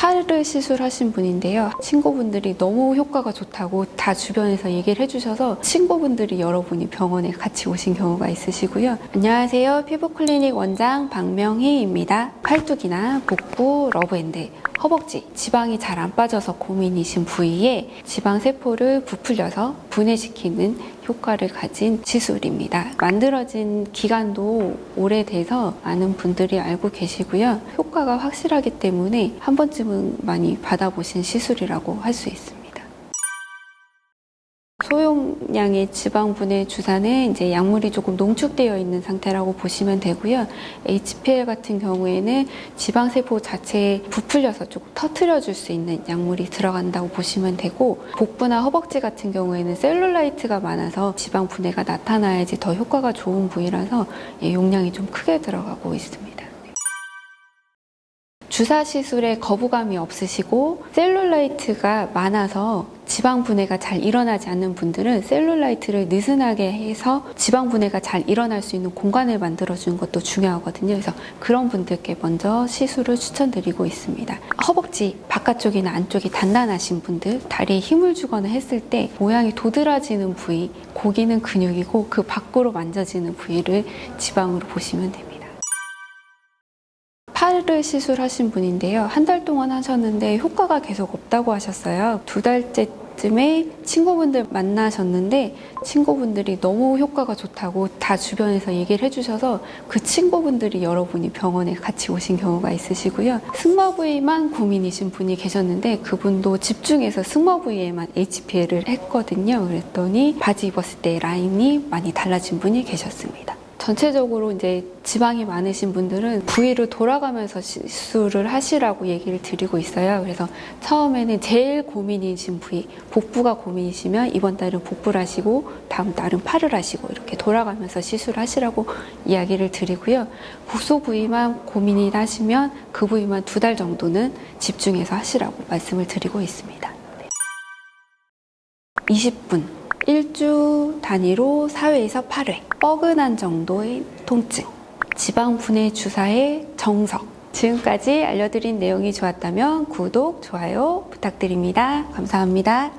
팔을 시술하신 분인데요. 친구분들이 너무 효과가 좋다고 다 주변에서 얘기를 해주셔서 친구분들이 여러분이 병원에 같이 오신 경우가 있으시고요. 안녕하세요. 피부클리닉 원장 박명희입니다. 팔뚝이나 복부, 러브핸드, 허벅지, 지방이 잘 안 빠져서 고민이신 부위에 지방세포를 부풀려서 분해시키는 효과를 가진 시술입니다. 만들어진 기간도 오래돼서 많은 분들이 알고 계시고요. 효과가 확실하기 때문에 한 번쯤은 많이 받아보신 시술이라고 할 수 있습니다. 소용량의 지방분해 주사는 이제 약물이 조금 농축되어 있는 상태라고 보시면 되고요. HPL 같은 경우에는 지방세포 자체에 부풀려서 조금 터트려 줄 수 있는 약물이 들어간다고 보시면 되고 복부나 허벅지 같은 경우에는 셀룰라이트가 많아서 지방 분해가 나타나야지 더 효과가 좋은 부위라서 예, 용량이 좀 크게 들어가고 있습니다. 주사 시술에 거부감이 없으시고 셀룰라이트가 많아서 지방 분해가 잘 일어나지 않는 분들은 셀룰라이트를 느슨하게 해서 지방 분해가 잘 일어날 수 있는 공간을 만들어 주는 것도 중요하거든요. 그래서 그런 분들께 먼저 시술을 추천드리고 있습니다. 허벅지 바깥쪽이나 안쪽이 단단하신 분들, 다리에 힘을 주거나 했을 때 모양이 도드라지는 부위, 고기는 근육이고 그 밖으로 만져지는 부위를 지방으로 보시면 됩니다. 팔을 시술하신 분인데요. 한 달 동안 하셨는데 효과가 계속 없다고 하셨어요. 두 달째 쯤에 친구분들 만나셨는데 친구분들이 너무 효과가 좋다고 다 주변에서 얘기를 해주셔서 그 친구분들이 여러분이 병원에 같이 오신 경우가 있으시고요. 승마 부위만 고민이신 분이 계셨는데 그분도 집중해서 승마 부위에만 HPL을 했거든요. 그랬더니 바지 입었을 때 라인이 많이 달라진 분이 계셨습니다. 전체적으로 이제 지방이 많으신 분들은 부위를 돌아가면서 시술을 하시라고 얘기를 드리고 있어요. 그래서 처음에는 제일 고민이신 부위, 복부가 고민이시면 이번 달은 복부를 하시고 다음 달은 팔을 하시고 이렇게 돌아가면서 시술하시라고 이야기를 드리고요. 국소 부위만 고민이 하시면 그 부위만 두 달 정도는 집중해서 하시라고 말씀을 드리고 있습니다. 20분. 일주 단위로 4회에서 8회. 뻐근한 정도의 통증. 지방 분해 주사의 정석. 지금까지 알려드린 내용이 좋았다면 구독, 좋아요 부탁드립니다. 감사합니다.